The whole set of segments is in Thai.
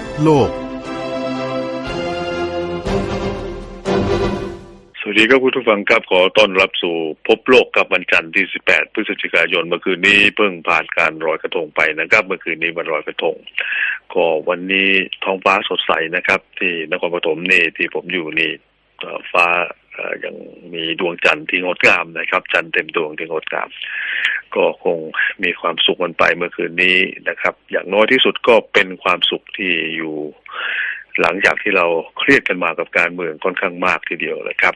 บโลก สวัสดีครับคุณผู้ฟังครับขอต้อนรับสู่พบโลกกับวันจันทร์ที่ 18 พฤศจิกายนเมื่อคืนนี้เพิ่งผ่านการลอยกระทงไปนะครับ เมื่อคืนนี้วันลอยกระทง ก็วันนี้ท้องฟ้าสดใสนะครับ ที่นครปฐมนี่ที่ผมอยู่นี่ฟ้า ยังมีดวงจันทร์ที่งดงามนะครับ จันทร์เต็มดวงที่งดงาม ก็คงมีความสุขกันไปเมื่อคืนนี้นะครับ อย่างน้อยที่สุดก็เป็นความสุขที่อยู่หลังจากที่เราเครียดกันมากับการเมืองค่อนข้างมากทีเดียวนะครับ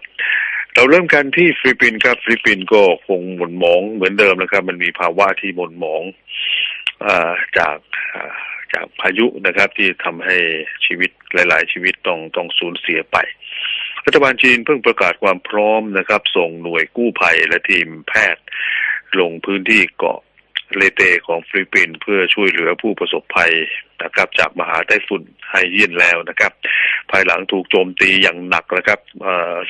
เราเริ่มกันที่ฟิลิปปินส์ครับฟิลิปปินส์ก็คงหม่นหมองเหมือนเดิมนะครับ มันมีภาวะที่หม่นหมองอจากจากพายุนะครับที่ทำให้ชีวิตหลาย ๆ ชีวิตต้องต้องสูญเสียไป รัฐบาลจีนเพิ่งประกาศความพร้อมนะครับ ส่งหน่วยกู้ภัยและทีมแพทย์ ลงพื้นที่เกาะเลเตของฟิลิปปินส์เพื่อช่วยเหลือผู้ประสบภัยนะครับจากมหาไต้ฝุ่นไฮเยียนแล้วนะครับ ภายหลังถูกโจมตีอย่างหนักนะครับ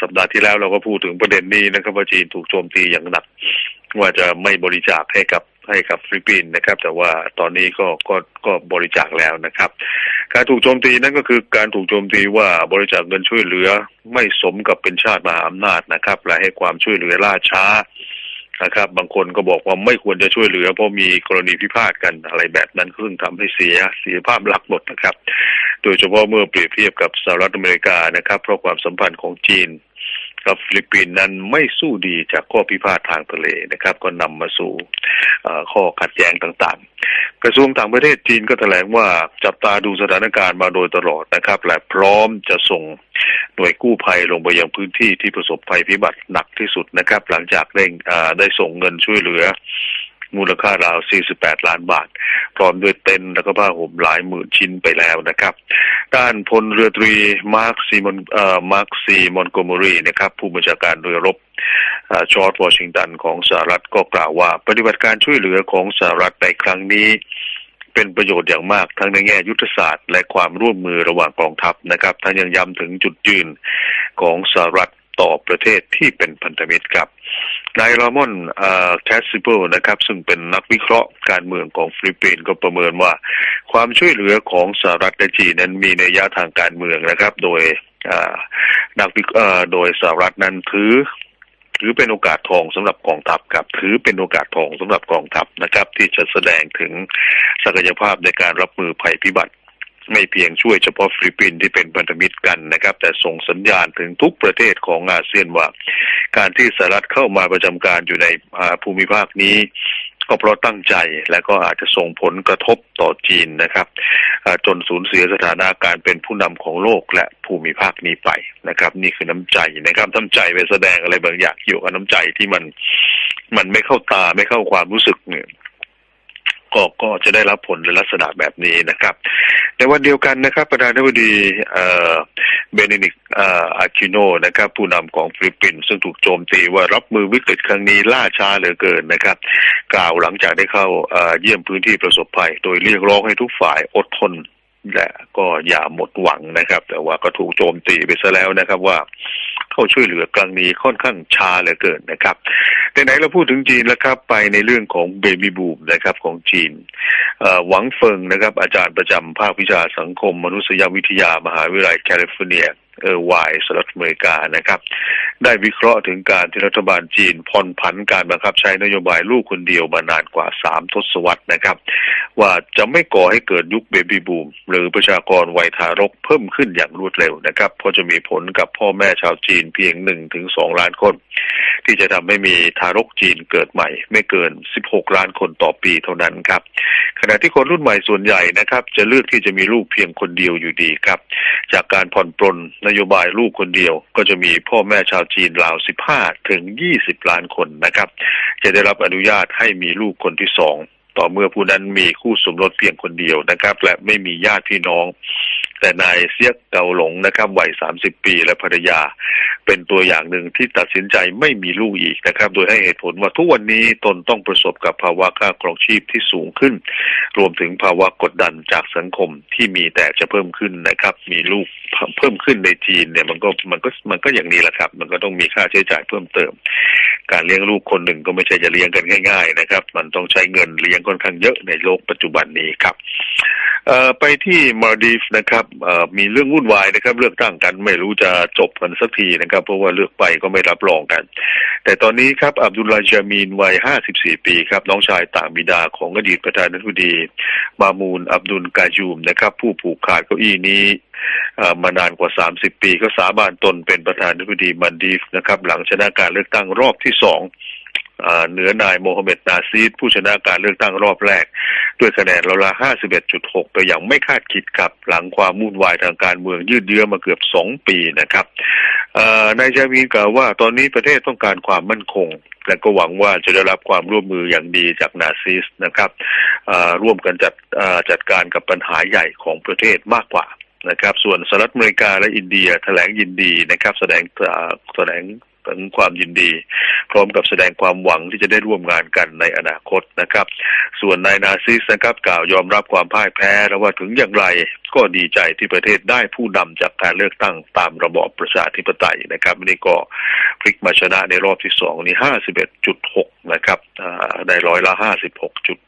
สัปดาห์ที่แล้วเราก็พูดถึงประเด็นนี้นะครับว่าจีนถูกโจมตีอย่างหนัก ว่าจะไม่บริจาคให้กับ ให้กับฟิลิปปินส์นะครับ แต่ว่าตอนนี้ก็ก็ก็บริจาคแล้วนะครับ การถูกโจมตีนั่นก็คือการถูกโจมตีว่าบริจาคเงินช่วยเหลือไม่สมกับเป็นชาติมหาอำนาจนะครับ และให้ความช่วยเหลือล่าช้านะครับ บางคนก็บอกว่าไม่ควรจะช่วยเหลือ เพราะมีกรณีพิพาทกันอะไรแบบนั้นซึ่งทำให้เสียเสียภาพลักษณ์หมดนะครับ โดยเฉพาะเมื่อเปรียบเทียบกับสหรัฐอเมริกานะครับ เพราะความสัมพันธ์ของจีนกับฟิลิปปินส์นั้นไม่สู้ดีจากข้อพิพาททางทะเลนะครับ ก็นำมาสู่ ข้อขัดแย้งต่างๆ กระทรวงต่างประเทศจีนก็แถลงว่าจับตาดูสถานการณ์มาโดยตลอดนะครับ และพร้อมจะส่งหน่วยกู้ภัยลงไปยังพื้นที่ที่ประสบภัยพิบัติหนักที่สุดนะครับ หลังจากได้อ่าได้ส่งเงินช่วยเหลือมูลค่าราว 48 ล้านบาท พร้อมด้วยเต็นท์แล้วก็ผ้าห่มหลายหมื่นชิ้นไปแล้วนะครับ ด้านพลเรือตรีมาร์คซีมอนเอ่อมาร์คซีมอนโกมอรีนะครับ ผู้บัญชาการเรือรบ จอร์จวอชิงตันของสหรัฐก็กล่าวว่า ปฏิบัติการช่วยเหลือของสหรัฐในครั้งนี้ เป็นประโยชน์อย่างมากทั้งในแง่ยุทธศาสตร์ และความร่วมมือระหว่างกองทัพนะครับทั้งยังย้ำถึงจุดยืนของสหรัฐต่อประเทศที่เป็นพันธมิตรครับนายรามอนแคสซิเบิลนะครับ ซึ่งเป็นนักวิเคราะห์การเมืองของฟิลิปปินส์ก็ประเมินว่า ความช่วยเหลือของสหรัฐและจีนนั้นมีในยะทางการเมืองนะครับ โดยนักวิโดยสหรัฐนั้นถือ ถือเป็นโอกาสทองสำหรับกองทัพครับ ถือเป็นโอกาสทองสำหรับกองทัพนะครับ ที่จะแสดงถึงศักยภาพในการรับมือภัยพิบัติไม่เพียงช่วยเฉพาะฟิลิปปินส์ที่เป็นพันธมิตรกันนะครับ แต่ส่งสัญญาณถึงทุกประเทศของอาเซียนว่า การที่สหรัฐเข้ามาประจำการอยู่ในภูมิภาคนี้ ก็เพราะตั้งใจและก็อาจจะส่งผลกระทบต่อจีนนะครับจนสูญเสียสถานะการเป็นผู้นำของโลกและภูมิภาคนี้ไปนะครับ นี่คือน้ำใจนะครับน้ำใจไปแสดงอะไรบางอย่างเกี่ยวกับน้ำใจที่มันมันไม่เข้าตาไม่เข้าความรู้สึกเนี่ย ก็ก็จะได้รับผลในลักษณะแบบนี้นะครับ ในวันเดียวกันนะครับประธานาธิบดีเอ่อเบเนดิกอาคิโนนะครับผู้นำของฟิลิปปินส์ซึ่งถูกโจมตีว่ารับมือวิกฤตครั้งนี้ล่าช้าเหลือเกินนะครับ กล่าวหลังจากได้เข้าเยี่ยมพื้นที่ประสบภัย โดยเรียกร้องให้ทุกฝ่ายอดทน และก็อย่าหมดหวังนะครับ แต่ว่าก็ถูกโจมตีไปซะแล้วนะครับ ว่าเข้าช่วยเหลือครั้งนี้ค่อนข้างช้าเหลือเกินนะครับแต่ไหนเราพูดถึงจีนแล้วครับ ไปในเรื่องของเบบี้บูมนะครับของจีนหวังเฟิงนะครับ อาจารย์ประจำภาควิชาสังคม มนุษยวิทยามหาวิทยาลัยแคลิฟอร์เนีย เออร์ไวน์สหรัฐอเมริกานะครับ ได้วิเคราะห์ถึงการที่รัฐบาลจีนผ่อนผันการบังคับใช้นโยบายลูกคนเดียวมานานกว่าสามทศวรรษนะครับ ว่าจะไม่ก่อให้เกิดยุคเบบี้บูม หรือประชากรวัยทารกเพิ่มขึ้นอย่างรวดเร็วนะครับ เพราะจะมีผลกับพ่อแม่ชาวจีนเพียงหนึ่งถึงสองล้านคน ที่จะทำให้มีทารกจีนเกิดใหม่ ไม่เกิน16ล้านคนต่อปีเท่านั้นครับ ขณะที่คนรุ่นใหม่ส่วนใหญ่นะครับ จะเลือกที่จะมีลูกเพียงคนเดียวอยู่ดีครับ จากการผ่อนปลนนโยบายลูกคนเดียวก็จะมีพ่อแม่ชาวจีนราว 15 ถึง 20 ล้านคนนะครับ จะได้รับอนุญาตให้มีลูกคนที่สองต่อเมื่อผู้นั้นมีคู่สมรสเพียงคนเดียวนะครับ และไม่มีญาติพี่น้อง แต่นายเซียกเกาหลงนะครับวัย 30 ปีและภรรยา เป็นตัวอย่างหนึ่งที่ตัดสินใจไม่มีลูกอีกนะครับ โดยให้เหตุผลว่าทุกวันนี้ตนต้องประสบกับภาวะค่าครองชีพที่สูงขึ้น รวมถึงภาวะกดดันจากสังคมที่มีแต่จะเพิ่มขึ้นนะครับ มีลูกเพิ่มขึ้นในจีนเนี่ยมันก็มันก็มันก็อย่างนี้แหละครับ มันก็ต้องมีค่าใช้จ่ายเพิ่มเติม การเลี้ยงลูกคนหนึ่งก็ไม่ใช่จะเลี้ยงกันง่าย ๆ นะครับ มันต้องใช้เงินเลี้ยงค่อนข้างเยอะในโลกปัจจุบันนี้ครับไปที่มาดีฟนะครับเอ่อมีเรื่องวุ่นวายนะครับ เลือกตั้งกันไม่รู้จะจบกันสักทีนะครับ เพราะว่าเลือกไปก็ไม่รับรองกัน แต่ตอนนี้ครับอับดุลลาจามีนวัย 54 ปีครับ น้องชายต่างบิดาของอดีตประธานาธิบดี มามูนอับดุลกายูมนะครับ ผู้ผูกขาดเก้าอี้นี้มานานกว่า 30 ปี ก็สาบานตนเป็นประธานาธิบดีมันดีฟนะครับ หลังชนะการเลือกตั้งรอบที่สอง เหนือนายโมฮัมเหม็ดนาซีดผู้ชนะการเลือกตั้งรอบแรก ด้วยคะแนนราวๆ51.6 ไปอย่างไม่คาดคิดครับ หลังความวุ่นวายทางการเมืองยืดเยื้อมาเกือบสองปีนะครับเอ่อนายจามีนกล่าวว่าตอนนี้ประเทศต้องการความมั่นคง และก็หวังว่าจะได้รับความร่วมมืออย่างดีจากนาซิสนะครับเอ่อร่วมกันจัดเอ่อจัดการกับปัญหาใหญ่ของประเทศมากกว่านะครับ ส่วนสหรัฐอเมริกาและอินเดียแถลงยินดีนะครับ แสดงแสดง ถึงความยินดี พร้อมกับแสดงความหวังที่จะได้ร่วมงานกันในอนาคตนะครับ ส่วนนายนาซิสนะครับกล่าวยอมรับความพ่ายแพ้แล้วว่าถึงอย่างไรก็ดีใจที่ประเทศได้ผู้นำจากการเลือกตั้งตามระบอบประชาธิปไตยนะครับนี่ก็พลิกมาชนะในรอบที่สองนี่ห้าสิบเอ็ดจุดหกนะครับได้ร้อยละห้าสิบหกจุด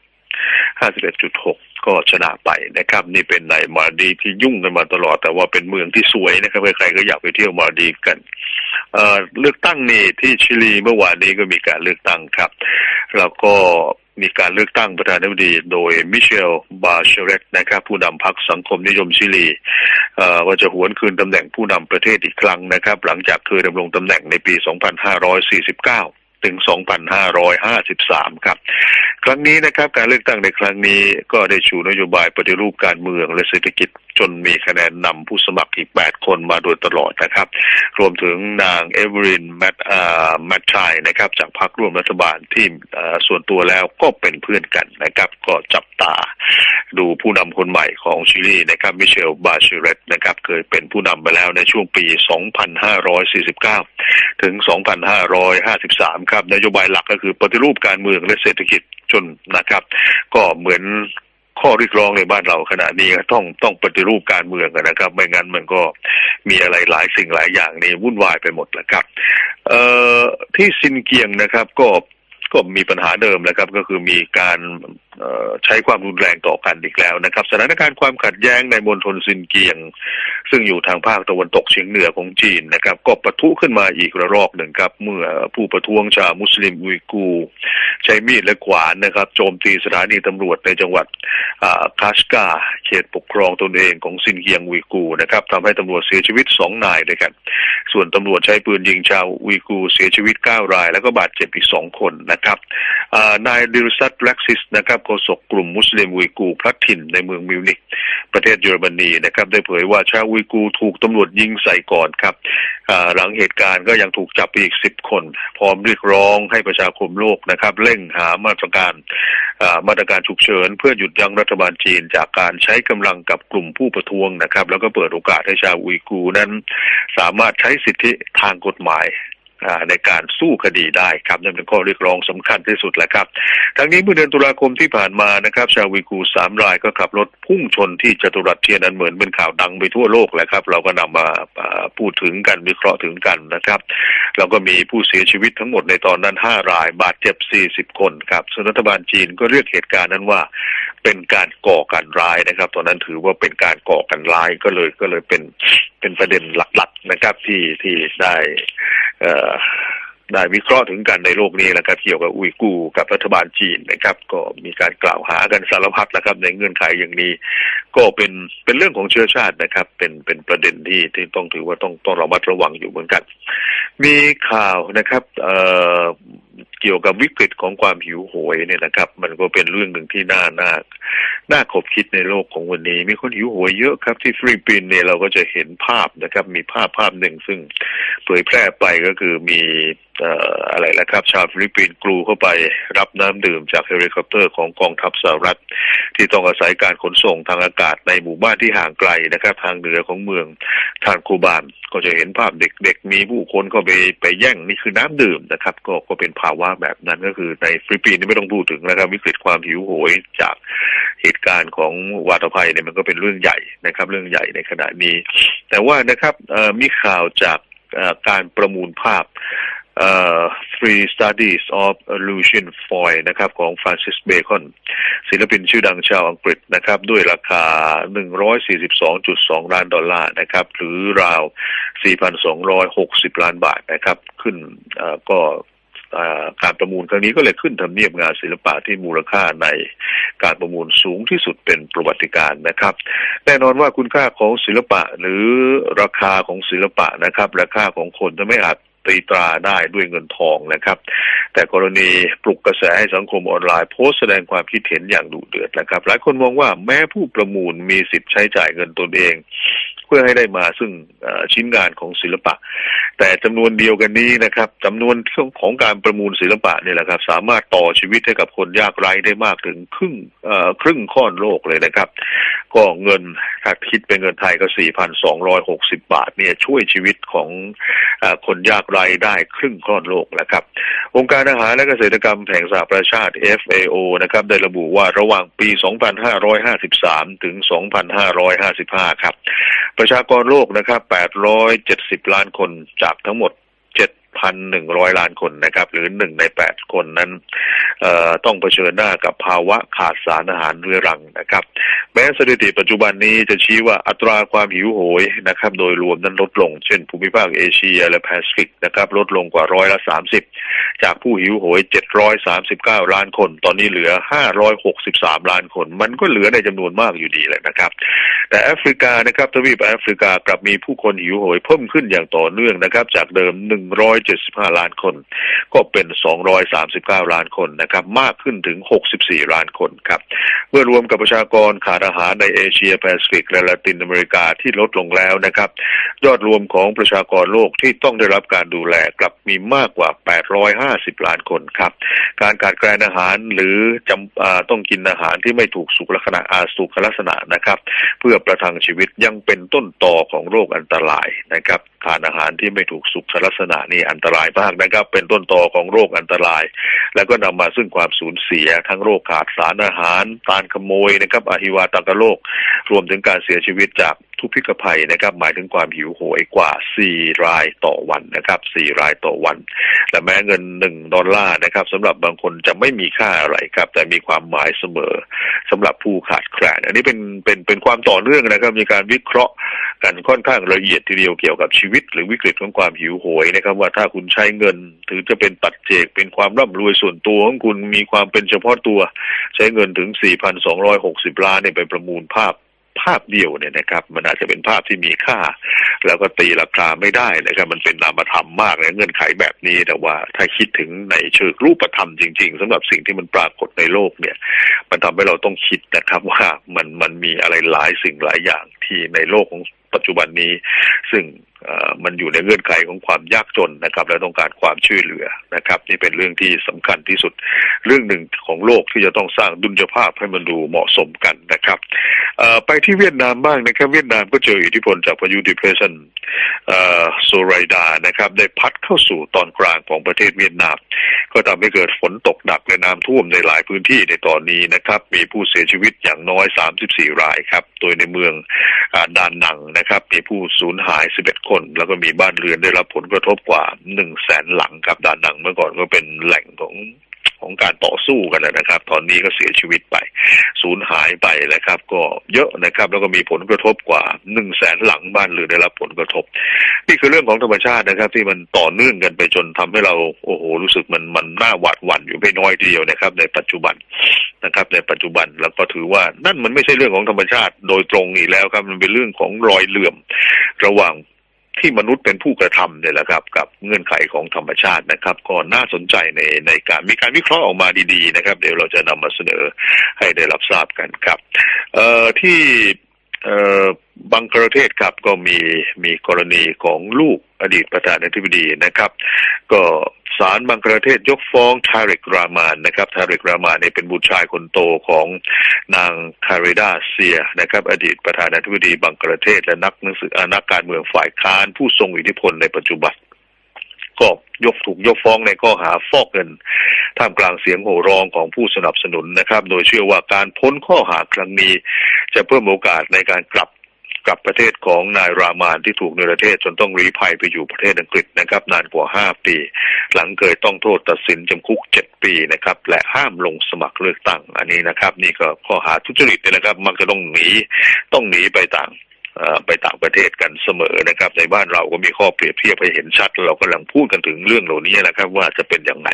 ห้าสิบเอ็ดจุดหก ก็ชนะไปนะครับ นี่เป็นในมาดีที่ยุ่งกันมาตลอด แต่ว่าเป็นเมืองที่สวยนะครับใครๆก็อยากไปเที่ยวมาดีกันเเลือกตั้งนี่ที่ชิลีเมื่อวานนี้ก็มีการเลือกตั้งครับ แล้วก็มีการเลือกตั้งประธานาธิบดีโดยมิเชล บาเชเรตนะครับ ผู้นำพรรคสังคมนิยมชิลีอ่อว่าจะหวนคืนตำแหน่งผู้นำประเทศอีกครั้งนะครับ หลังจากเคยดำรงตำแหน่งในปี 2549 ถึง 2553 ครับ ครั้งนี้นะครับการเลือกตั้งในครั้งนี้ก็ได้ชูนโยบายปฏิรูปการเมืองและเศรษฐกิจ จนมีคะแนนนำผู้สมัครอีก 8 คนมาโดยตลอดนะครับ รวมถึงนางเอเวอรินแมทอ่าแมทชัยนะครับ จากพรรคร่วมรัฐบาลที่ส่วนตัวแล้วก็เป็นเพื่อนกันนะครับ ก็จับตาดูผู้นำคนใหม่ของชิลีนะครับมิเชลบาชิเรตนะครับ เคยเป็นผู้นำไปแล้วในช่วงปี 2549 ถึง 2553 ครับนโยบายหลักก็คือปฏิรูปการเมืองและเศรษฐกิจจนนะครับ ก็เหมือน ข้อเรียกร้องในบ้านเราขณะนี้ต้องต้องปฏิรูปการเมืองกันนะครับ ไม่งั้นมันก็มีอะไรหลายสิ่งหลายอย่างนี่วุ่นวายไปหมดแหล้วครับ เอ่อที่ซินเกียงนะครับก็ก็มีปัญหาเดิมนะครับ ก็คือมีการใช้ความรุนแรงต่อกันอีกแล้วนะครับ สถานการณ์ความขัดแย้งในมณฑลซินเกียง ซึ่งอยู่ทางภาคตะวันตกเฉียงเหนือของจีนนะครับ ก็ปะทุขึ้นมาอีกระลอกหนึ่งครับ เมื่อผู้ประท้วงชาวมุสลิมอุยกูร ใช้มีดและขวานนะครับ โจมตีสถานีตำรวจในจังหวัดคาชกาเขตปกครองตนเองของซินเกียงอุยกูนะครับทำให้ตำรวจเสียชีวิตสองนายด้วยกันส่วนตำรวจใช้ปืนยิงชาวอุยกูเสียชีวิตเก้าราย แล้วก็บาดเจ็บอีกสองคนนะครับนายดิรุซัตแล็กซิสนะครับโฆษกกลุ่มมุสลิมอุยกูพลัดถิ่นในเมืองมิวนิกประเทศเยอรมนีนะครับได้เผยว่าชาวอุยกูถูกตำรวจยิงใส่ก่อนครับ หลังเหตุการณ์ก็ยังถูกจับไปอีกสิบคน พร้อมเรียกร้องให้ประชาคมโลกนะครับเร่งหามาตรการมาตรการฉุกเฉิน เพื่อหยุดยั้งรัฐบาลจีน จากการใช้กำลังกับกลุ่มผู้ประท้วงนะครับ แล้วก็เปิดโอกาสให้ชาวอุยกูนั้น สามารถใช้สิทธิทางกฎหมาย ในการสู้คดีได้ครับนั่นเป็นข้อเรียกร้องสำคัญที่สุดแหละครับ ทั้งนี้เมื่อเดือนตุลาคมที่ผ่านมานะครับ ชาวอุยกูสามรายก็ขับรถพุ่งชนที่จตุรัสเทียนอันเหมือนเป็นข่าวดังไปทั่วโลกแหละครับ เราก็นำมาอ่าพูดถึงกันวิเคราะห์ถึงกันนะครับแล้วก็มีผู้เสียชีวิตทั้งหมดในตอนนั้นห้าราย บาดเจ็บสี่สิบคนครับส่วนรัฐบาลจีนก็เรียกเหตุการณ์นั้นว่าเป็นการก่อการร้ายนะครับ ตอนนั้นถือว่าเป็นการก่อการร้ายก็เลยก็เลยเป็นเป็นประเด็นหลัก ๆนะครับที่ที่ได้ ได้วิเคราะห์ถึงกันในโลกนี้นะครับเกี่ยวกับอุยกูร์กับรัฐบาลจีนนะครับ ก็มีการกล่าวหากันสารพัดนะครับ ในเงื่อนไขอย่างนี้ ก็เป็นเป็นเรื่องของเชื้อชาตินะครับ เป็นเป็นประเด็นที่ที่ต้องถือว่าต้องต้องระมัดระวังอยู่เหมือนกัน มีข่าวนะครับ เอ่อ เกี่ยวกับวิกฤตของความหิวโหยเนี่ยนะครับ มันก็เป็นเรื่องหนึ่งที่น่าน่าน่าขบคิดในโลกของวันนี้ มีคนหิวโหยเยอะครับ ที่ฟิลิปปินส์เนี่ยเราก็จะเห็นภาพนะครับ มีภาพภาพหนึ่งซึ่งเผยแพร่ไปก็คือมีเอ่ออะไรละครับ ชาวฟิลิปปินส์กลูเข้าไปรับน้ำดื่มจากเฮลิคอปเตอร์ของกองทัพสหรัฐ ที่ต้องอาศัยการขนส่งทางอากาศในหมู่บ้านที่ห่างไกลนะครับ ทางเหนือของเมืองทานคูบาน ก็จะเห็นภาพเด็กๆ มีผู้คนก็ไปไปแย่งนี่คือน้ำดื่มนะครับ ก็ก็เป็นภาวะแบบนั้นก็คือในฟิลิปปินส์นี่ไม่ต้องพูดถึงนะครับ วิกฤตความหิวโหยจากเหตุการณ์ของวาตภัยเนี่ยมันก็เป็นเรื่องใหญ่นะครับ เรื่องใหญ่ในขณะนี้ แต่ว่านะครับมีข่าวจากการประมูลภาพ Three Studies of Illusion Foil นะครับ ของ Francis Bacon ศิลปินชื่อดังชาวอังกฤษนะครับ ด้วยราคา 142.2 ล้านดอลลาร์นะครับ หรือราว 4,260 ล้านบาทนะครับ ขึ้นก็ การประมูลครั้งนี้ก็เลยขึ้นทำเนียบงานศิลปะที่มูลค่าในการประมูลสูงที่สุดเป็นประวัติการณ์นะครับ แน่นอนว่าคุณค่าของศิลปะหรือราคาของศิลปะนะครับราคาของคนจะไม่อาจตีตราได้ด้วยเงินทองนะครับ แต่กรณีปลุกกระแสให้สังคมออนไลน์โพสแสดงความคิดเห็นอย่างดุเดือดนะครับ หลายคนมองว่าแม้ผู้ประมูลมีสิทธิ์ใช้จ่ายเงินตนเอง เพื่อให้ได้มาซึ่งชิ้นงานของศิลปะ แต่จำนวนเดียวกันนี้นะครับจำนวนของการประมูลศิลปะเนี่ยแหละครับ สามารถต่อชีวิตให้กับคนยากไร้ได้มากถึงครึ่งครึ่งค่อนโลกเลยนะครับ ก็เงินถ้าคิดเป็นเงินไทยก็ 4,260 บาทเนี่ยช่วยชีวิตของอคนยากไร้ได้ครึ่งค่อนโลกแล้วครับ องค์การอาหารและเกษตรกรรมแห่งสหประชาชาติ FAO นะครับได้ระบุว่าระหว่างปี 2553 ถึง 2555 ครับ ประชากรโลกนะครับ 870 ล้านคนจากทั้งหมด 7,100ล้านคนนะครับ หรือหนึ่งใน8คนนั้นต้องเผชิญหน้ากับภาวะขาดสารอาหารเรื้อรังนะครับ แม้สถิติปัจจุบันนี้จะชี้ว่าอัตราความหิวโหยนะครับ โดยรวมนั้นลดลง เช่น ภูมิภาคเอเชียและแปซิฟิกนะครับ ลดลงกว่าร้อยละ30จากผู้หิวโหย739ล้านคน ตอนนี้เหลือ563ล้านคน มันก็เหลือในจำนวนมากอยู่ดีแหละนะครับ แต่แอฟริกานะครับทวีปแอฟริกากลับมีผู้คนหิวโหยเพิ่มขึ้นอย่างต่อเนื่องนะครับ จากเดิมหนึ่งร้อย175 ล้านคน ก็เป็น 239 ล้านคนนะครับ มากขึ้นถึง 64 ล้านคนครับ เมื่อรวมกับประชากรขาดอาหารในเอเชียแปซิฟิกและละตินอเมริกาที่ลดลงแล้วนะครับ ยอดรวมของประชากรโลกที่ต้องได้รับการดูแลกลับมีมากกว่า 850 ล้านคนครับ การขาดแคลนอาหารหรือจำอต้องกินอาหารที่ไม่ถูกสุขลักษณะอาสุขลักษณะนะครับ เพื่อประทังชีวิตยังเป็นต้นต่อของโรคอันตรายนะครับทานอาหารที่ไม่ถูกสุขลักษณะนี่อันตรายมากนะครับ เป็นต้นตอของโรคอันตราย แล้วก็นำมาซึ่งความสูญเสีย ทั้งโรคขาดสารอาหารตานขโมยนะครับอหิวาตกโรครวมถึงการเสียชีวิตจาก ทุพพิกภัยนะครับ หมายถึงความหิวโหยกว่า 4 รายต่อวันนะครับ 4 รายต่อวัน และแม้เงิน 1 ดอลลาร์นะครับสำหรับบางคนจะไม่มีค่าอะไรครับ แต่มีความหมายเสมอสำหรับผู้ขาดแคลน อันนี้เป็นเป็นเป็นความต่อเนื่องนะครับ มีการวิเคราะห์กันค่อนข้างละเอียดทีเดียวเกี่ยวกับชีวิต หรือวิกฤตของความหิวโหยนะครับ ว่าถ้าคุณใช้เงิน ถือจะเป็นปัจเจกเป็นความร่ำรวยส่วนตัวของคุณมีความเป็นเฉพาะตัว ใช้เงินถึง 4,260 ล้านเนี่ยไปประมูลภาพ ภาพเดียวเนี่ยนะครับ มันอาจจะเป็นภาพที่มีค่า แล้วก็ตีราคาไม่ได้นะครับ มันเป็นนามธรรมมากเลยเงื่อนไขแบบนี้แต่ว่าถ้าคิดถึงในเชิงรูปธรรมจริง ๆสำหรับสิ่งที่มันปรากฏในโลกเนี่ย มันทำให้เราต้องคิดนะครับว่ามันมันมีอะไรหลายสิ่งหลายอย่างที่ในโลกของปัจจุบันนี้ ซึ่ง มันอยู่ในเงื่อนไขของความยากจนนะครับ และต้องการความช่วยเหลือนะครับ นี่เป็นเรื่องที่สำคัญที่สุดเรื่องหนึ่งของโลกที่จะต้องสร้างดุลยภาพให้มันดูเหมาะสมกันนะครับเอ่อไปที่เวียดนามบ้างนะครับ เวียดนามก็เจออิทธิพลจากพายุ depression อ่อโซไรดานะครับ ได้พัดเข้าสู่ตอนกลางของประเทศเวียดนาม ก็ทำให้เกิดฝนตกหนักและน้ำท่วมในหลายพื้นที่ในตอนนี้นะครับ มีผู้เสียชีวิตอย่างน้อย 34 รายครับ โดยในเมืองอดานหนังนะครับ มีผู้สูญหาย 11คน แล้วก็มีบ้านเรือนได้รับผลกระทบกว่า1แสนหลังครับดานหนังเมื่อก่อนก็เป็นแหล่งของของการต่อสู้กันนะครับ ตอนนี้ก็เสียชีวิตไป สูญหายไปนะครับ ก็เยอะนะครับ แล้วก็มีผลกระทบกว่าหนึ่งแสนหลังบ้านเรือนได้รับผลกระทบ นี่คือเรื่องของธรรมชาตินะครับ ที่มันต่อเนื่องกันไปจนทำให้เราโอ้โหรู้สึกมันมันน่าหวาดหวั่นอยู่ไม่น้อยทีเดียวนะครับ ในปัจจุบันนะครับ ในปัจจุบันแล้วก็ถือว่านั่นมันไม่ใช่เรื่องของธรรมชาติโดยตรงอีกแล้วครับ มันเป็นเรื่องของรอยเหลื่อม ระหว่าง ที่มนุษย์เป็นผู้กระทำเนี่ยแหละครับ กับเงื่อนไขของธรรมชาตินะครับ ก็น่าสนใจในในการมีการวิเคราะห์ออกมาดีๆนะครับ เดี๋ยวเราจะนำมาเสนอให้ได้รับทราบกันครับ เอ่อที่เอ่อบังกลาเทศครับก็มีมีกรณีของลูกอดีตประธานาธิบดีนะครับ ก็ ศาลบังกลาเทศยกฟ้องทาริกรามานนะครับทาริกรามานเนี่ยเป็นบุตรชายคนโตของนางคาริดาเซียนะครับ อดีตประธานาธิบดีบังกลาเทศ และนักหนังสืออ่านักการเมืองฝ่ายค้านผู้ทรงอิทธิพลในปัจจุบันก็ยกถูกยกฟ้องในข้อหาฟอกเงินท่ามกลางเสียงโห่ร้องของผู้สนับสนุนนะครับ โดยเชื่อว่าการพ้นข้อหาครั้งนี้ จะเพิ่มโอกาสในการกลับ กับประเทศของนายรามานที่ถูกในประเทศจนต้องรีภัยไปอยู่ประเทศอังกฤษนะครับ นานกว่าห้าปี หลังเคยต้องโทษตัดสินจำคุกเจ็ดปีนะครับ และห้ามลงสมัครเลือกตั้ง อันนี้นะครับ นี่ก็ข้อหาทุจริตเนี่ยนะครับ มักจะต้องหนีต้องหนีไปต่างไปต่างประเทศกันเสมอนะครับ ในบ้านเราก็มีข้อเปรียบเทียบให้เห็นชัด เรากำลังพูดกันถึงเรื่องเหล่านี้นะครับ ว่าจะเป็นอย่างไร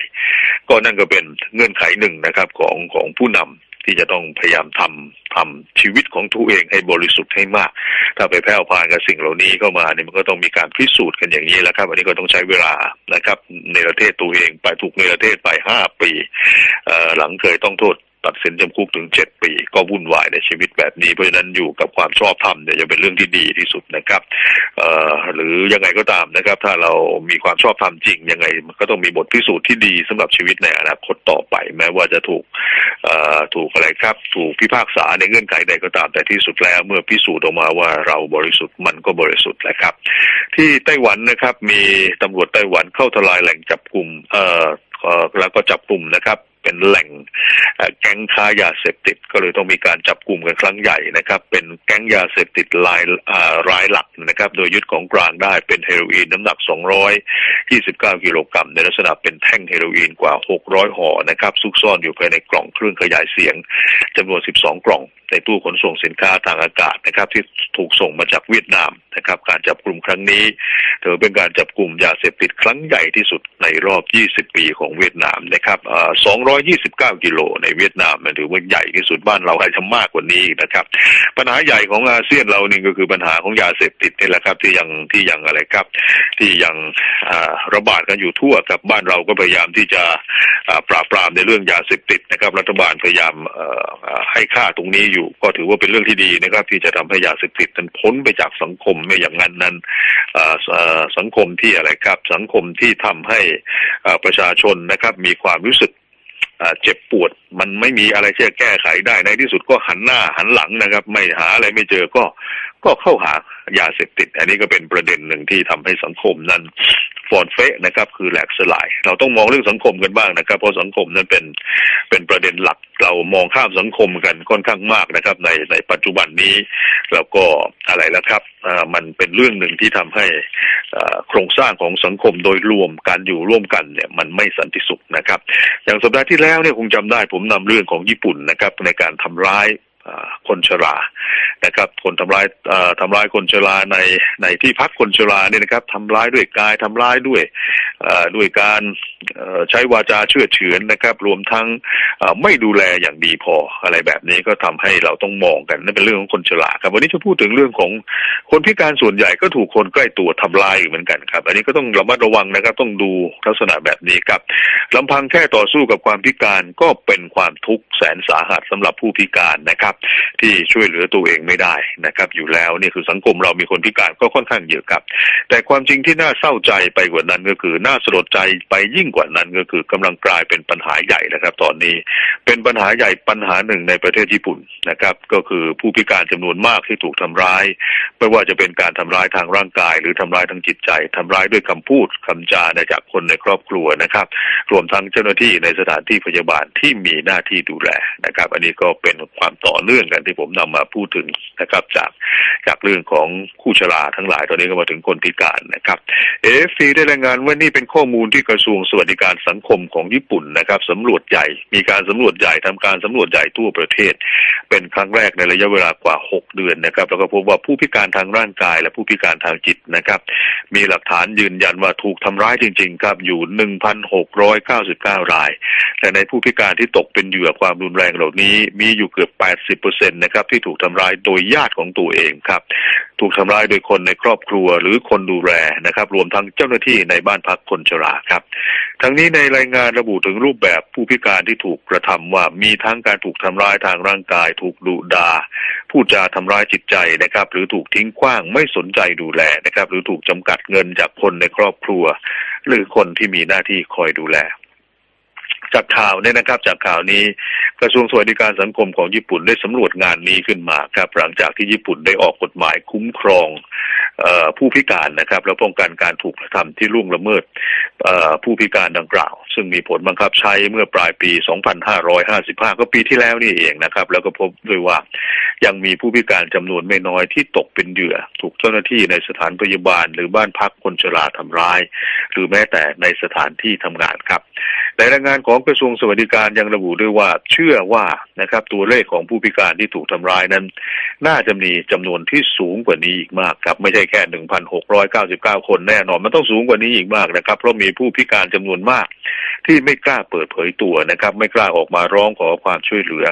ก็นั่นก็เป็นเงื่อนไขหนึ่งนะครับของของผู้นำ ที่จะต้องพยายามทำทำชีวิตของตัวเองให้บริสุทธิ์ให้มาก ถ้าไปแพร่พานกับสิ่งเหล่านี้เข้ามาเนี่ยมันก็ต้องมีการพิสูจน์กันอย่างนี้แหล้วครับอันนี้ก็ต้องใช้เวลานะครับในประเทศตัวเองไปถูกในประเทศไปห้าปีหลังเคยต้องโทษ ตัดสินจำคุกถึงเจ็ดปี ก็วุ่นวายในชีวิตแบบนี้ เพราะฉะนั้นอยู่กับความชอบธรรมเนี่ยจะเป็นเรื่องที่ดีที่สุดนะครับเอ่อหรือยังไงก็ตามนะครับ ถ้าเรามีความชอบธรรมจริงยังไงมันก็ต้องมีบทพิสูจน์ที่ดีสำหรับชีวิตในอนาคตต่อไป แม้ว่าจะถูกเอ่อถูกอะไรครับ ถูกพิพากษาในเงื่อนไขใดก็ตามแต่ที่สุดแล้วเมื่อพิสูจน์ออกมาว่าเราบริสุทธิ์มันก็บริสุทธิ์แหละครับ ที่ไต้หวันนะครับ มีตำรวจไต้หวันเข้าทลายแหล่งจับกลุ่มเอ่อแล้วก็จับกลุ่มนะครับ เป็นแหล่งแก๊งค้ายาเสพติด ก็เลยต้องมีการจับกลุ่มกันครั้งใหญ่นะครับ เป็นแก๊งยาเสพติดรายอ่ารายหลักนะครับ โดยยึดของกลางได้เป็นเฮโรอีนน้ำหนัก 229 กิโลกรัมในลักษณะเป็นแท่งเฮโรอีนกว่า 600 ห่อนะครับซุกซ่อนอยู่ภายในกล่องเครื่องขยายเสียงจำนวน 12 กล่องในตู้ขนส่งสินค้าทางอากาศนะครับ ที่ถูกส่งมาจากเวียดนามนะครับ การจับกลุ่มครั้งนี้ถือเป็นการจับกลุ่มยาเสพติดครั้งใหญ่ที่สุดในรอบ 20 ปีของเวียดนามนะครับอ่า229 กิโลในเวียดนามมันถือว่าใหญ่ที่สุดบ้านเราอาจจะมากกว่านี้นะครับ ปัญหาใหญ่ของอาเซียนเรานี่ก็คือปัญหาของยาเสพติดนี่แหละครับ ที่ยังที่ยังอะไรครับ ที่ยังระบาดกันอยู่ทั่วครับบ้านเราก็พยายามที่จะปราบปรามในเรื่องยาเสพติดนะครับ รัฐบาลพยายามให้ค่าตรงนี้อยู่ ก็ถือว่าเป็นเรื่องที่ดีนะครับ ที่จะทำให้ยาเสพติดนั้นพ้นไปจากสังคมไม่อย่างนั้นนั้นสังคมที่อะไรครับ สังคมที่ทำให้ประชาชนนะครับ มีความรู้สึกเจ็บปวดมันไม่มีอะไรที่จะแก้ไขได้ในที่สุดก็หันหน้าหันหลังนะครับ ไม่หาอะไรไม่เจอก็ก็เข้าหายาเสพติด อันนี้ก็เป็นประเด็นหนึ่งที่ทำให้สังคมนั้น ฟอนเฟะนะครับคือแหลกสลาย เราต้องมองเรื่องสังคมกันบ้างนะครับ เพราะสังคมนั้นเป็นเป็นประเด็นหลักเรามองข้ามสังคมกันค่อนข้างมากนะครับ ในในปัจจุบันนี้แล้วก็อะไรแล้วครับมันเป็นเรื่องหนึ่งที่ทำให้โครงสร้างของสังคมโดยรวมการอยู่ร่วมกันเนี่ยมันไม่สันติสุขนะครับ อย่างสัปดาห์ที่แล้วเนี่ยคงจำได้ผมนำเรื่องของญี่ปุ่นนะครับในการทำร้าย คนชรานะครับ คนทำร้ายทำร้ายคนชราในในที่พักคนชราเนี่ยนะครับทำร้ายด้วยกายทำร้ายด้วยด้วยการใช้วาจาเชื่อเฉือนนะครับ รวมทั้งไม่ดูแลอย่างดีพออะไรแบบนี้ก็ทำให้เราต้องมองกันนั่นเป็นเรื่องของคนชราครับวันนี้จะพูดถึงเรื่องของคนพิการส่วนใหญ่ก็ถูกคนใกล้ตัวทำลายอยู่เหมือนกันครับ อันนี้ก็ต้องระมัดระวังนะครับ ต้องดูลักษณะแบบนี้ครับลำพังแค่ต่อสู้กับความพิการก็เป็นความทุกข์แสนสาหัสสำหรับผู้พิการนะครับที่ช่วยเหลือตัวเองไม่ได้นะครับ อยู่แล้วนี่คือสังคมเรามีคนพิการก็ค่อนข้างเยอะครับ แต่ความจริงที่น่าเศร้าใจไปกว่านั้นก็คือน่าสลดใจไปยิ่งกว่านั้นก็คือกำลังกลายเป็นปัญหาใหญ่นะครับ ตอนนี้เป็นปัญหาใหญ่ปัญหาหนึ่งในประเทศญี่ปุ่นนะครับ ก็คือผู้พิการจำนวนมากที่ถูกทำร้าย ไม่ว่าจะเป็นการทำร้ายทางร่างกาย หรือทำร้ายทางจิตใจทำร้ายด้วยคำพูดคำจาจากคนในครอบครัวนะครับ รวมทั้งเจ้าหน้าที่ในสถานที่พยาบาลที่มีหน้าที่ดูแลนะครับ อันนี้ก็เป็นความต่อเนื่องกันที่ผมนำมาพูดถึงนะครับ จากจากเรื่องของคู่ชราทั้งหลายตอนนี้ก็มาถึงคนพิการนะครับเอฟซีได้รายงานว่านี่เป็นข้อมูลที่กระทรวงสวัสดิการสังคมของญี่ปุ่นนะครับสำรวจใหญ่มีการสำรวจใหญ่ทำการสำรวจใหญ่ทั่วประเทศ เป็นครั้งแรกในระยะเวลากว่า 6 เดือนนะครับแล้วก็พบว่าผู้พิการทางร่างกายและผู้พิการทางจิตนะครับ มีหลักฐานยืนยันว่าถูกทำร้ายจริง ๆ ครับอยู่ 1,699 ราย แต่ในผู้พิการที่ตกเป็นเหยื่อความรุนแรงเหล่านี้มีอยู่เกือบ 80%นะครับที่ถูกทำร้ายโดยญาติของตัวเองครับถูกทำร้ายโดยคนในครอบครัวหรือคนดูแลนะครับ รวมทั้งเจ้าหน้าที่ในบ้านพักคนชราครับทั้งนี้ในรายงานระบุถึงรูปแบบผู้พิการที่ถูกกระทำว่ามีทั้งการถูกทำร้ายทางร่างกาย ถูกดุดาพูดจาทำร้ายจิตใจนะครับ หรือถูกทิ้งขว้างไม่สนใจดูแลนะครับ หรือถูกจำกัดเงินจากคนในครอบครัว หรือคนที่มีหน้าที่คอยดูแลจากข่าวเนี่ยนะครับ จากข่าวนี้กระทรวงสวัสดิการสังคมของญี่ปุ่นได้สำรวจงานนี้ขึ้นมาครับหลังจากที่ญี่ปุ่นได้ออกกฎหมายคุ้มครอง ผู้พิการนะครับ แล้วป้องกันการถูกกระทำที่ล่วงละเมิดเอ่อผู้พิการดังกล่าว ซึ่งมีผลบังคับใช้เมื่อปลายปี 2555 ก็ปีที่แล้วนี่เองนะครับ แล้วก็พบด้วยว่ายังมีผู้พิการจำนวนไม่น้อยที่ตกเป็นเหยื่อ ถูกเจ้าหน้าที่ในสถานพยาบาล หรือบ้านพักคนชราทำร้าย หรือแม้แต่ในสถานที่ทำงานครับในรายงานของกระทรวงสวัสดิการยังระบุด้วยว่าเชื่อว่านะครับตัวเลขของผู้พิการที่ถูกทำร้ายนั้น น่าจะมีจำนวนที่สูงกว่านี้อีกมากครับไม่ใช่แค่ 1,699 คนแน่นอนมันต้องสูงกว่านี้อีกมากนะครับเพราะมีผู้พิการจำนวนมาก ที่ไม่กล้าเปิดเผยตัวนะครับ ไม่กล้าออกมาร้องขอความช่วยเหลือ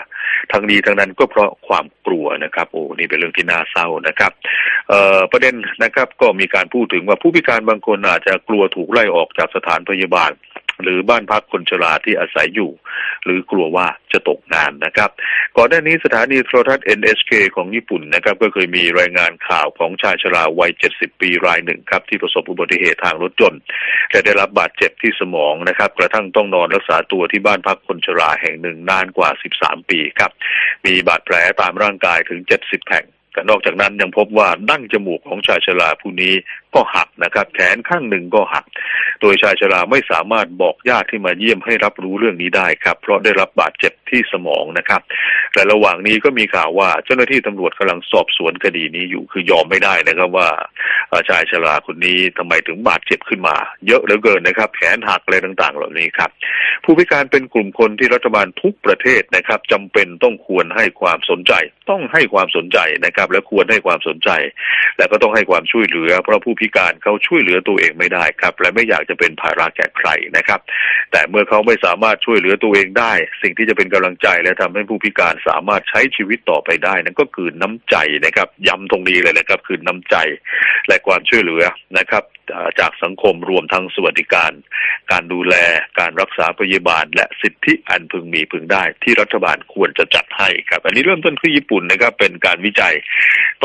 ทั้งนี้ทั้งนั้นก็เพราะความกลัวนะครับโอ้นี่เป็นเรื่องที่น่าเศร้านะครับเอ่อประเด็นนะครับก็มีการพูดถึงว่าผู้พิการบางคนอาจจะกลัวถูกไล่ออกจากสถานพยาบาล หรือบ้านพักคนชราที่อาศัยอยู่ หรือกลัวว่าจะตกงานนะครับ ก่อนหน้านี้สถานีโทรทัศน์ NHK ของญี่ปุ่นนะครับก็เคยมีรายงานข่าวของชายชราวัย 70 ปีรายหนึ่งครับที่ประสบอุบัติเหตุทางรถยนต์และได้รับบาดเจ็บที่สมองนะครับ กระทั่งต้องนอนรักษาตัวที่บ้านพักคนชราแห่งหนึ่งนานกว่า 13 ปีครับ มีบาดแผลตามร่างกายถึง 70 แห่งแต่นอกจากนั้นยังพบว่าดั้งจมูกของชายชราผู้นี้ก็หักนะครับ แขนข้างหนึ่งก็หัก โดยชายชราไม่สามารถบอกญาติที่มาเยี่ยมให้รับรู้เรื่องนี้ได้ครับ เพราะได้รับบาดเจ็บที่สมองนะครับแต่ระหว่างนี้ก็มีข่าวว่าเจ้าหน้าที่ตำรวจกำลังสอบสวนคดีนี้อยู่คือยอมไม่ได้นะครับว่าชายชราคนนี้ทำไมถึงบาดเจ็บขึ้นมา เยอะเหลือเกินนะครับแขนหักอะไรต่างๆ เหล่านี้ครับ ผู้พิการเป็นกลุ่มคนที่รัฐบาลทุกประเทศนะครับจำเป็นต้องควรให้ความสนใจ ต้องให้ความสนใจนะครับ และควรให้ความสนใจ และก็ต้องให้ความช่วยเหลือ เพราะผู้พิการเขาช่วยเหลือตัวเองไม่ได้ครับ และไม่อยากจะะเป็นภาระแก่ใครนะครับ แต่เมื่อเขาไม่สามารถช่วยเหลือตัวเองได้ สิ่งที่จะเป็นกำลังใจและทำให้ผู้พิการสามารถใช้ชีวิตต่อไปได้นั่นก็คือน้ำใจนะครับ ย้ำตรงนี้เลยนะครับ คือน้ำใจ และความช่วยเหลือนะครับจากสังคมรวมทั้งสวัสดิการ การดูแลการรักษาพยาบาล และสิทธิอันพึงมีพึงได้ ที่รัฐบาลควรจะจัดให้ครับ อันนี้เริ่มต้นที่ญี่ปุ่นนะครับ เป็นการวิจัย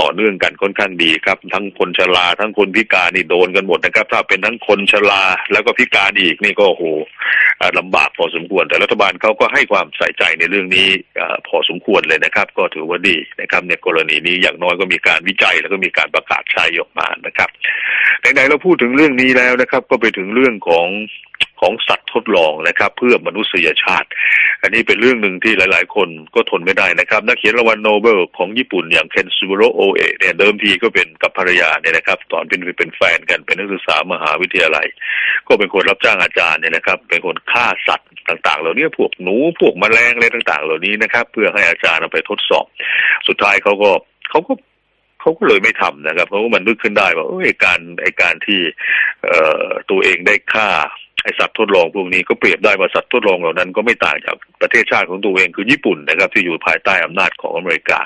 ต่อเนื่องกันค่อนข้างดีครับ ทั้งคนชราทั้งคนพิการนี่โดนกันหมดนะครับ ถ้าเป็นทั้งคนชราแล้วก็พิการอีกนี่ก็โหลำลำบากพอสมควร แต่รัฐบาลเขาก็ให้ความใส่ใจในเรื่องนี้อพอสมควรเลยนะครับ ก็ถือว่าดีนะครับในกรณีนี้อย่างน้อยก็มีการวิจัยแล้วก็มีการประกาศใช้ออกมานะครับไหนๆเราพูดถึงเรื่องนี้แล้วนะครับ ก็ไปถึงเรื่องของ ของสัตว์ทดลองนะครับ เพื่อมนุษยชาติ อันนี้เป็นเรื่องหนึ่งที่หลาย ๆ คนก็ทนไม่ได้นะครับ นักเขียนรางวัลโนเบลของญี่ปุ่นอย่างเคนซูโรโอเอะเนี่ยเดิมทีก็เป็นกับภรรยาเนี่ยนะครับ ตอนเป็นเป็นแฟนกันเป็นนักศึกษามหาวิทยาลัย ก็เป็นคนรับจ้างอาจารย์เนี่ยนะครับ เป็นคนฆ่าสัตว์ต่างๆ เหล่านี้พวกหนูพวกแมลงอะไรต่าง ๆ เหล่านี้นะครับ เพื่อให้อาจารย์เอาไปทดสอบ สุดท้ายเขาก็เขาก็เขาก็เลยไม่ทำนะครับเขาก็มันนึกขึ้นได้ว่าเอ้ยการไอการที่เอ่อตัวเองได้ฆ่า ไอสัตว์ทดลองพวกนี้ก็เปรียบได้ว่าสัตว์ทดลองเหล่านั้นก็ไม่ต่างจากประเทศชาติของตัวเองคือญี่ปุ่นนะครับ ที่อยู่ภายใต้อำนาจของอเมริกา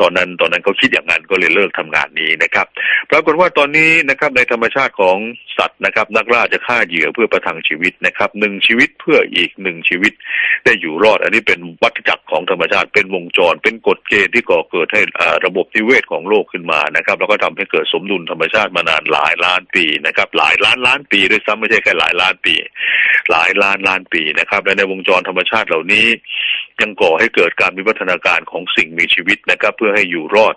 ตอนนั้นตอนนั้นเขาคิดอย่างนั้นก็เลยเลิกทำงานนี้นะครับปรากฏว่าตอนนี้นะครับในธรรมชาติของสัตว์นะครับ นักล่าจะฆ่าเหยื่อเพื่อประทังชีวิตนะครับหนึ่งชีวิตเพื่ออีกหนึ่งชีวิต ได้อยู่รอด อันนี้เป็นวัฏจักรของธรรมชาติเป็นวงจร เป็นกฎเกณฑ์ที่ก่อเกิดให้อ่าระบบนิเวศของโลกขึ้นมานะครับ แล้วก็ทำให้เกิดสมดุลธรรมชาติมานานหลายล้านปีนะครับ หลายล้านล้านปีด้วยซ้ำไม่ใช่แค่หลายล้านปีหลายล้านล้านปีนะครับ และในวงจรธรรมชาติเหล่านี้ ยังก่อให้เกิดการวิวัฒนาการของสิ่งมีชีวิตนะครับ เพื่อให้อยู่รอด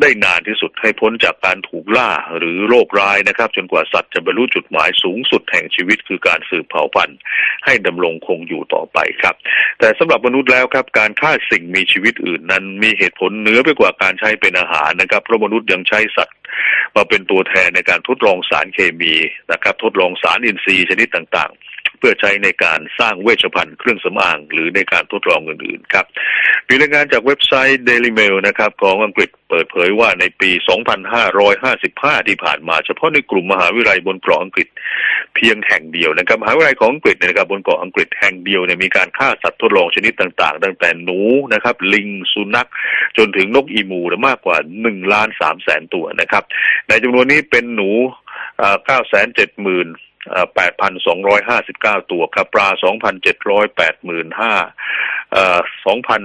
ได้นานที่สุดให้พ้นจากการถูกล่าหรือโรคร้ายนะครับ จนกว่าสัตว์จะบรรลุจุดหมายสูงสุดแห่งชีวิตคือการสืบเผ่าพันธุ์ ให้ดำรงคงอยู่ต่อไปครับ แต่สำหรับมนุษย์แล้วครับ การฆ่าสิ่งมีชีวิตอื่นนั้นมีเหตุผลเนื้อไปกว่าการใช้เป็นอาหารนะครับเพราะมนุษย์ยังใช้สัตว์มาเป็นตัวแทนในการทดลองสารเคมีนะครับ ทดลองสารอินทรีย์ชนิดต่างๆเพื่อใช้ในการสร้างเวชภัณฑ์เครื่องสำอาง หรือในการทดลองอื่นๆครับมีรายงานจากเว็บไซต์ Daily Mail นะครับของอังกฤษเปิดเผยว่าในปี 2555 ที่ผ่านมาเฉพาะในกลุ่มมหาวิทยาลัยบนเกาะอังกฤษ เพียงแห่งเดียวนะครับมหาวิทยาลัยของอังกฤษนะครับบนเกาะอังกฤษแห่งเดียวเนี่ยมีการฆ่าสัตว์ทดลองชนิดต่างๆ ตั้งแต่หนูนะครับลิงสุนัข จนถึงนกอีมูมากกว่า1ล้าน3แสนตัวนะครับในจำนวนนี้เป็นหนู9 7 0 0 0 0 8,259 ตัวครับปลา 2,785 เอ่อ2,000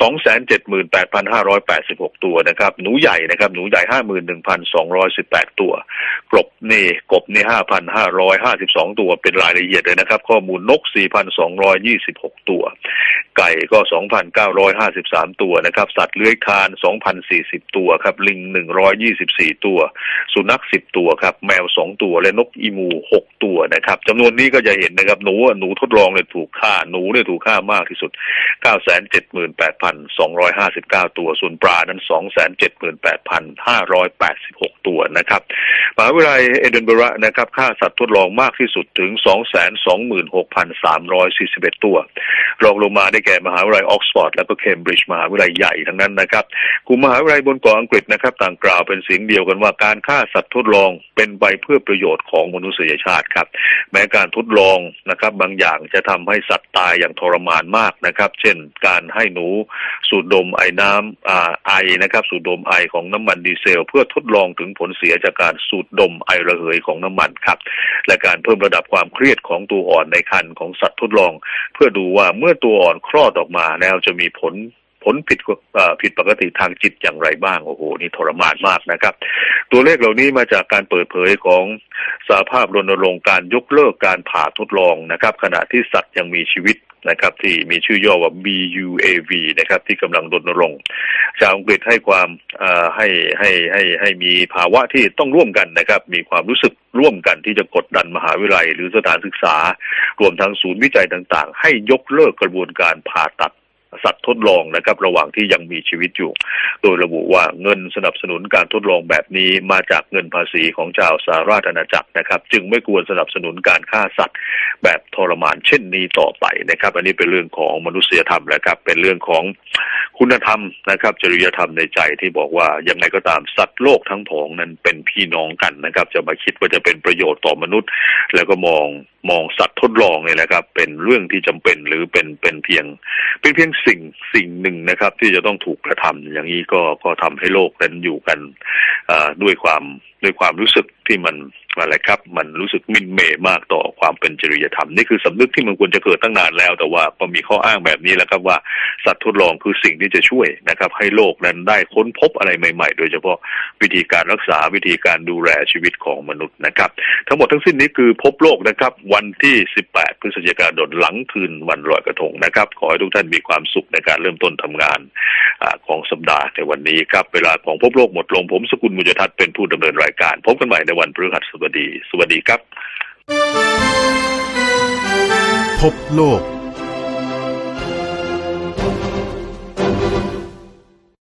สองแสนเจ็ดหมื่นแปดพันห้าร้อยแปดสิบหกตัวนะครับ หนูใหญ่นะครับ หนูใหญ่ห้าหมื่นหนึ่งพันสองร้อยสิบแปดตัว กบนี่กบนี่ห้าพันห้าร้อยห้าสิบสองตัวเป็นรายละเอียดเลยนะครับ ข้อมูลนกสี่พันสองร้อยยี่สิบหกตัว ไก่ก็สองพันเก้าร้อยห้าสิบสามตัวนะครับ สัตว์เลื้อยคลานสองพันสี่สิบตัวครับ ลิงหนึ่งร้อยยี่สิบสี่ตัว สุนัขสิบตัวครับ แมวสองตัวและนกอีมูหกตัวนะครับจำนวนนี้ก็จะเห็นนะครับ หนูหนูทดลองเนี่ยถูกฆ่าหนูเนี่ยถูกฆ่ามากที่สุด9 7 8 2 5 8,259 ตัว ส่วนปลานั้น 2 7 8 5 8 6 ตัวนะครับมหาวิทยาลัยเอเดินบะระนะครับค่าสัตว์ทดลองมากที่สุดถึง 226,341 ตัว รองลงมาได้แก่มหาวิทยาลัยออกซฟอร์ดแล้วก็เคมบริดจ์มหาวิทยาลัยใหญ่ทั้งนั้นนะครับกลุ่มมหาวิทยาลัยบนเกาะอังกฤษนะครับต่างกล่าวเป็นเสียงเดียวกันว่าการฆ่าสัตว์ทดลองเป็นไปเพื่อประโยชน์ของมนุษยชาติครับ แม้การทดลองนะครับบางอย่างจะทำให้สัตว์ตายอย่างทรมานมากนะครับ เช่น การให้หนูสูดดมไอน้ำอ่าไอนะครับสูดดมไอของน้ำมันดีเซล เพื่อทดลองถึงผลเสียจากการสูดดมไอระเหยของน้ำมันครับ และการเพิ่มระดับความเครียดของตัวอ่อนในครรภ์ของสัตว์ทดลอง เพื่อดูว่าเมื่อตัวอ่อนคลอดออกมาแล้วจะมีผลผลผิดผิดปกติทางจิตอย่างไรบ้าง โอ้โห นี่ทรมานมากนะครับ ตัวเลขเหล่านี้มาจากการเปิดเผยของสาภาพรณรงค์การยกเลิกการผ่าทดลองนะครับ ขณะที่สัตว์ยังมีชีวิตนะครับที่มีชื่อย่อว่า BUAV นะครับที่กำลังรณรงค์ชาวอังกฤษให้ความให้ให้ให้ให้มีภาวะที่ต้องร่วมกันนะครับ มีความรู้สึกร่วมกันที่จะกดดันมหาวิทยาลัย หรือสถานศึกษา รวมทั้งศูนย์วิจัยต่างๆ ให้ยกเลิกกระบวนการผ่าตัด สัตว์ทดลองนะครับ ระหว่างที่ยังมีชีวิตอยู่ โดยระบุว่าเงินสนับสนุนการทดลองแบบนี้มาจากเงินภาษีของชาวสหราชอาณาจักรนะครับ จึงไม่ควรสนับสนุนการฆ่าสัตว์ แบบทรมานเช่นนี้ต่อไปนะครับ อันนี้เป็นเรื่องของมนุษยธรรมนะครับ เป็นเรื่องของคุณธรรมนะครับ จริยธรรมในใจที่บอกว่ายังไงก็ตามสัตว์โลกทั้งผองนั้นเป็นพี่น้องกันนะครับ จะมาคิดว่าจะเป็นประโยชน์ต่อมนุษย์ แล้วก็มอง มองสัตว์ทดลองเนี่ยนะครับ เป็นเรื่องที่จำเป็นหรือเป็นเป็นเพียง เป็นเพียงสิ่งสิ่งหนึ่งนะครับ ที่จะต้องถูกกระทำอย่างนี้ก็ก็ทำให้โลกนั้นอยู่กันด้วยความ ด้วยความรู้สึกที่มันอะไรครับ มันรู้สึกมินเหมมากต่อความเป็นจริยธรรมนี่คือสำนึกที่มันควรจะเกิดตั้งนานแล้ว แต่ว่าก็มีข้ออ้างแบบนี้แล้วครับว่าสัตว์ทดลองคือสิ่งที่จะช่วยนะครับ ให้โลกนั้นได้ค้นพบอะไรใหม่ ๆ โดยเฉพาะวิธีการรักษาวิธีการดูแลชีวิตของมนุษย์นะครับ ทั้งหมดทั้งสิ้นนี้คือพบโลกนะครับ วันที่ 18 พฤศจิกายนหลังคืนวันลอยกระทงนะครับ ขอให้ทุกท่านมีความสุขในการเริ่มต้นทำงานอของสัปดาห์ในวันนี้ครับเวลาของพบโลกหมดลงผมสกุลมุจทัศน์เป็นผู้ดำเนินรายการ พบกันใหม่ในวันพฤหัสบดี สวัสดีครับ พบโลก